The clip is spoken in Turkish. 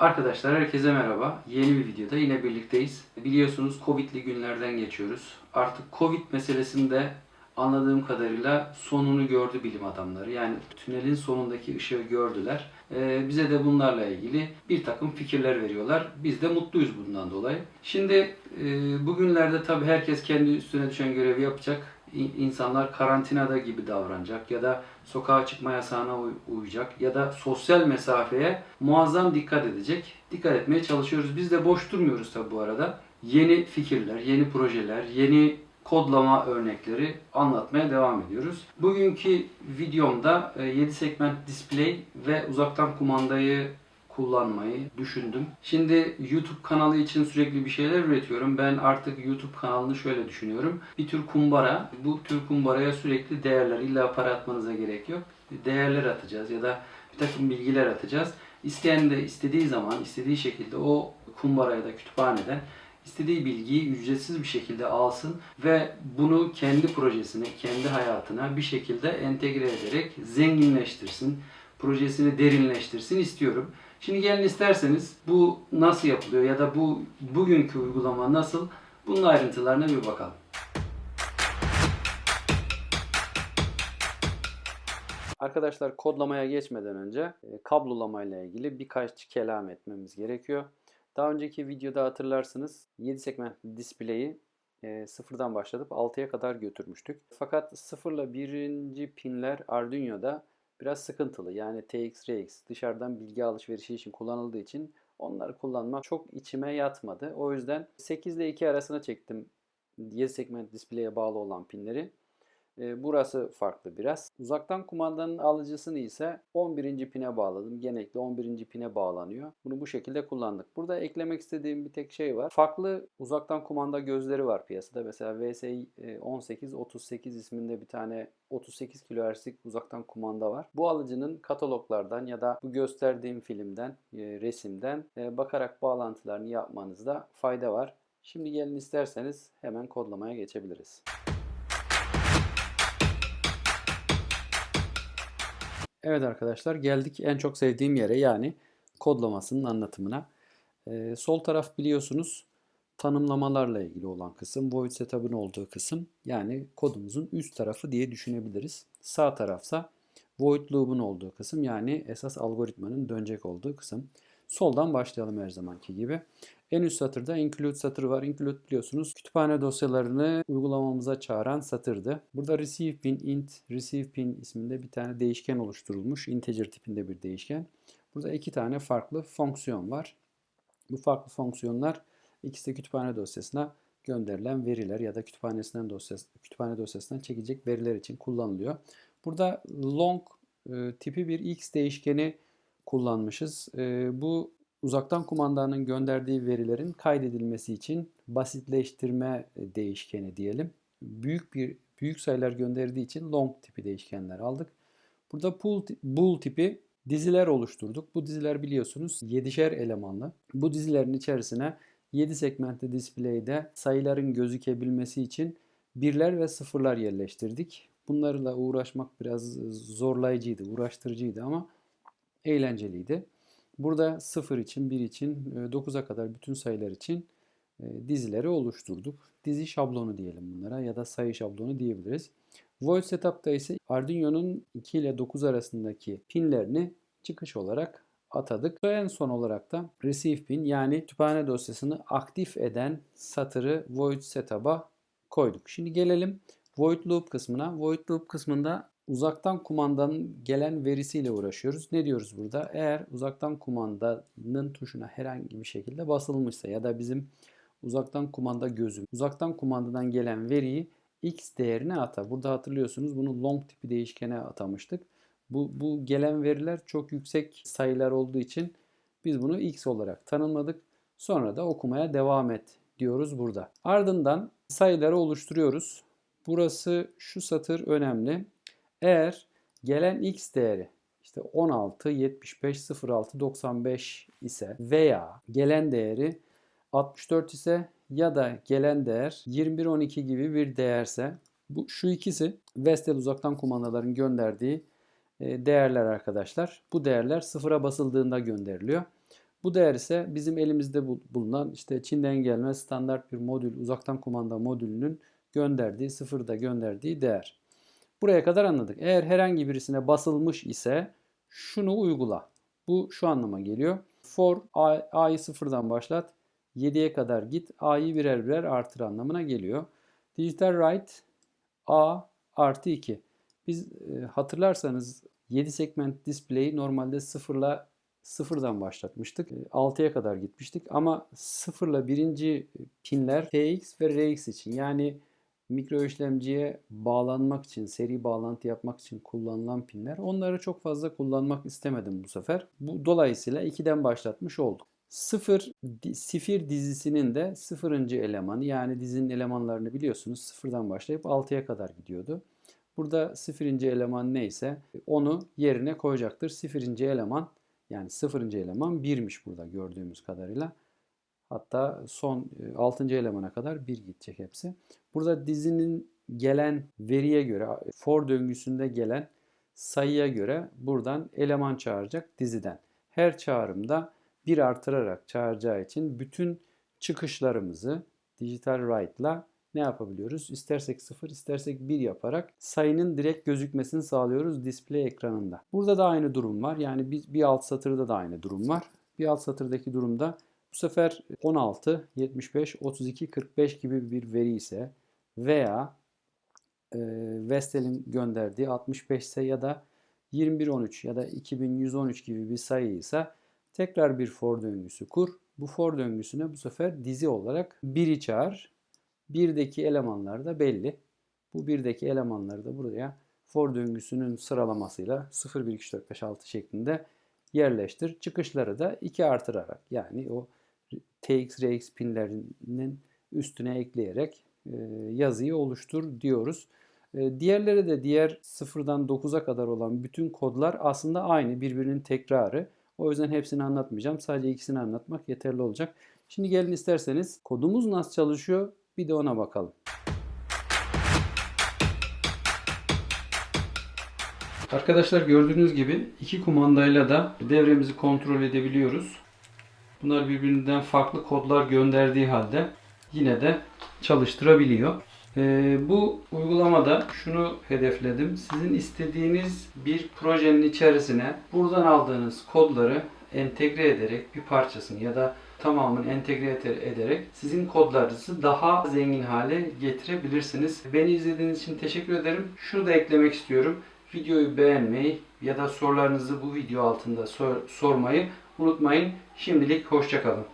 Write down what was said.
Arkadaşlar herkese merhaba. Yeni bir videoda yine birlikteyiz. Biliyorsunuz Covid'li günlerden geçiyoruz. Artık Covid meselesinde anladığım kadarıyla sonunu gördü bilim adamları. Yani tünelin sonundaki ışığı gördüler. Ee, bize de bunlarla ilgili bir takım fikirler veriyorlar. Biz de mutluyuz bundan dolayı. Şimdi e, bugünlerde tabii herkes kendi üstüne düşen görevi yapacak. İnsanlar karantinada gibi davranacak ya da sokağa çıkma yasağına uy- uyacak ya da sosyal mesafeye muazzam dikkat edecek. Dikkat etmeye çalışıyoruz. Biz de boş durmuyoruz tabii bu arada. Yeni fikirler, yeni projeler, yeni kodlama örnekleri anlatmaya devam ediyoruz. Bugünkü videomda e, 7 segment display ve uzaktan kumandayı kullanmayı düşündüm. Şimdi YouTube kanalı için sürekli bir şeyler üretiyorum. Ben artık YouTube kanalını şöyle düşünüyorum. Bir tür kumbara. Bu tür kumbaraya sürekli değerler, illa para atmanıza gerek yok. Değerler atacağız ya da bir takım bilgiler atacağız. İsteyen de istediği zaman, istediği şekilde o kumbaraya da kütüphaneden istediği bilgiyi ücretsiz bir şekilde alsın ve bunu kendi projesine, kendi hayatına bir şekilde entegre ederek zenginleştirsin, projesini derinleştirsin istiyorum. Şimdi gelin isterseniz bu nasıl yapılıyor ya da bu bugünkü uygulama nasıl bunun ayrıntılarına bir bakalım. Arkadaşlar kodlamaya geçmeden önce e, kablolamayla ilgili birkaç kelam etmemiz gerekiyor. Daha önceki videoda hatırlarsınız 7 segment display'i e, sıfırdan başlatıp 6'ya kadar götürmüştük. Fakat 0 ile 1. pinler Arduino'da biraz sıkıntılı. Yani TX-RX dışarıdan bilgi alışverişi için kullanıldığı için onları kullanmak çok içime yatmadı. O yüzden 8 ile 2 arasına çektim 7 segment display'e bağlı olan pinleri. E, Burası farklı biraz. Uzaktan kumandanın alıcısını ise 11. pine bağladım. Genellikle 11. pine bağlanıyor. Bunu bu şekilde kullandık. Burada eklemek istediğim bir tek şey var. Farklı uzaktan kumanda gözleri var piyasada. Mesela VSI 1838 isminde bir tane 38 kHz'lik uzaktan kumanda var. Bu alıcının kataloglardan ya da bu gösterdiğim filmden, e, resimden e, bakarak bağlantılarını yapmanızda fayda var. Şimdi gelin isterseniz hemen kodlamaya geçebiliriz. Evet arkadaşlar geldik en çok sevdiğim yere yani kodlamasının anlatımına. Ee, sol taraf biliyorsunuz tanımlamalarla ilgili olan kısım, void setup'ın olduğu kısım yani kodumuzun üst tarafı diye düşünebiliriz. Sağ tarafsa void loop'un olduğu kısım yani esas algoritmanın dönecek olduğu kısım. Soldan başlayalım her zamanki gibi. En üst satırda include satırı var. Include biliyorsunuz kütüphane dosyalarını uygulamamıza çağıran satırdı. Burada receive pin int receive pin isminde bir tane değişken oluşturulmuş. Integer tipinde bir değişken. Burada iki tane farklı fonksiyon var. Bu farklı fonksiyonlar ikisi de kütüphane dosyasına gönderilen veriler ya da kütüphanesinden dosyası, kütüphane dosyasından çekecek veriler için kullanılıyor. Burada long e, tipi bir x değişkeni kullanmışız. E, bu uzaktan kumandanın gönderdiği verilerin kaydedilmesi için basitleştirme değişkeni diyelim. Büyük bir büyük sayılar gönderdiği için long tipi değişkenler aldık. Burada pool, bool tipi diziler oluşturduk. Bu diziler biliyorsunuz 7'şer elemanlı. Bu dizilerin içerisine 7 segmentli display'de sayıların gözükebilmesi için birler ve sıfırlar yerleştirdik. Bunlarla uğraşmak biraz zorlayıcıydı, uğraştırıcıydı ama eğlenceliydi. Burada 0 için, 1 için, 9'a kadar bütün sayılar için dizileri oluşturduk. Dizi şablonu diyelim bunlara ya da sayı şablonu diyebiliriz. Void Setup'ta ise Arduino'nun 2 ile 9 arasındaki pinlerini çıkış olarak atadık. Ve en son olarak da receive pin yani kütüphane dosyasını aktif eden satırı void setup'a koyduk. Şimdi gelelim void loop kısmına. Void loop kısmında uzaktan kumandanın gelen verisiyle uğraşıyoruz. Ne diyoruz burada? Eğer uzaktan kumandanın tuşuna herhangi bir şekilde basılmışsa ya da bizim uzaktan kumanda gözüm uzaktan kumandadan gelen veriyi x değerine ata. Burada hatırlıyorsunuz bunu long tipi değişkene atamıştık. Bu, bu gelen veriler çok yüksek sayılar olduğu için biz bunu x olarak tanımladık. Sonra da okumaya devam et diyoruz burada. Ardından sayıları oluşturuyoruz. Burası şu satır önemli. Eğer gelen x değeri işte 16, 75, 06, 95 ise veya gelen değeri 64 ise ya da gelen değer 21, 12 gibi bir değerse bu şu ikisi Vestel uzaktan kumandaların gönderdiği e, değerler arkadaşlar. Bu değerler sıfıra basıldığında gönderiliyor. Bu değer ise bizim elimizde bul- bulunan işte Çin'den gelme standart bir modül, uzaktan kumanda modülünün gönderdiği, sıfırda gönderdiği değer. Buraya kadar anladık. Eğer herhangi birisine basılmış ise şunu uygula. Bu şu anlama geliyor. For A'yı sıfırdan başlat. 7'ye kadar git. A'yı birer birer artır anlamına geliyor. Digital write A artı 2. Biz e, hatırlarsanız 7 segment display normalde sıfırla sıfırdan başlatmıştık. E, 6'ya kadar gitmiştik ama sıfırla birinci pinler TX ve RX için yani mikro işlemciye bağlanmak için, seri bağlantı yapmak için kullanılan pinler. Onları çok fazla kullanmak istemedim bu sefer. Bu dolayısıyla 2'den başlatmış olduk. Sıfır, sifir dizisinin de sıfırıncı elemanı yani dizinin elemanlarını biliyorsunuz sıfırdan başlayıp 6'ya kadar gidiyordu. Burada sıfırıncı eleman neyse onu yerine koyacaktır. Sıfırıncı eleman yani sıfırıncı eleman 1'miş burada gördüğümüz kadarıyla. Hatta son 6. elemana kadar 1 gidecek hepsi. Burada dizinin gelen veriye göre for döngüsünde gelen sayıya göre buradan eleman çağıracak diziden. Her çağrımda 1 artırarak çağıracağı için bütün çıkışlarımızı digital write'la ne yapabiliyoruz? İstersek 0, istersek 1 yaparak sayının direkt gözükmesini sağlıyoruz display ekranında. Burada da aynı durum var. Yani bir alt satırda da aynı durum var. Bir alt satırdaki durumda bu sefer 16, 75, 32, 45 gibi bir veri ise veya e, Vestel'in gönderdiği 65 ise ya da 2113 ya da 2113 gibi bir sayıysa tekrar bir for döngüsü kur. Bu for döngüsüne bu sefer dizi olarak 1'i çağır. 1'deki elemanlar da belli. Bu 1'deki elemanları da buraya for döngüsünün sıralamasıyla 0, 1, 2, 3, 4, 5, 6 şeklinde yerleştir. Çıkışları da 2 artırarak yani o TX, RX pinlerinin üstüne ekleyerek e, yazıyı oluştur diyoruz. E, diğerleri de diğer sıfırdan 9'a kadar olan bütün kodlar aslında aynı birbirinin tekrarı. O yüzden hepsini anlatmayacağım. Sadece ikisini anlatmak yeterli olacak. Şimdi gelin isterseniz kodumuz nasıl çalışıyor bir de ona bakalım. Arkadaşlar gördüğünüz gibi iki kumandayla da devremizi kontrol edebiliyoruz. Bunlar birbirinden farklı kodlar gönderdiği halde yine de çalıştırabiliyor. Ee, bu uygulamada şunu hedefledim. Sizin istediğiniz bir projenin içerisine buradan aldığınız kodları entegre ederek bir parçasını ya da tamamını entegre ederek sizin kodlarınızı daha zengin hale getirebilirsiniz. Beni izlediğiniz için teşekkür ederim. Şunu da eklemek istiyorum. Videoyu beğenmeyi ya da sorularınızı bu video altında sor- sormayı unutmayın. Şimdilik hoşçakalın.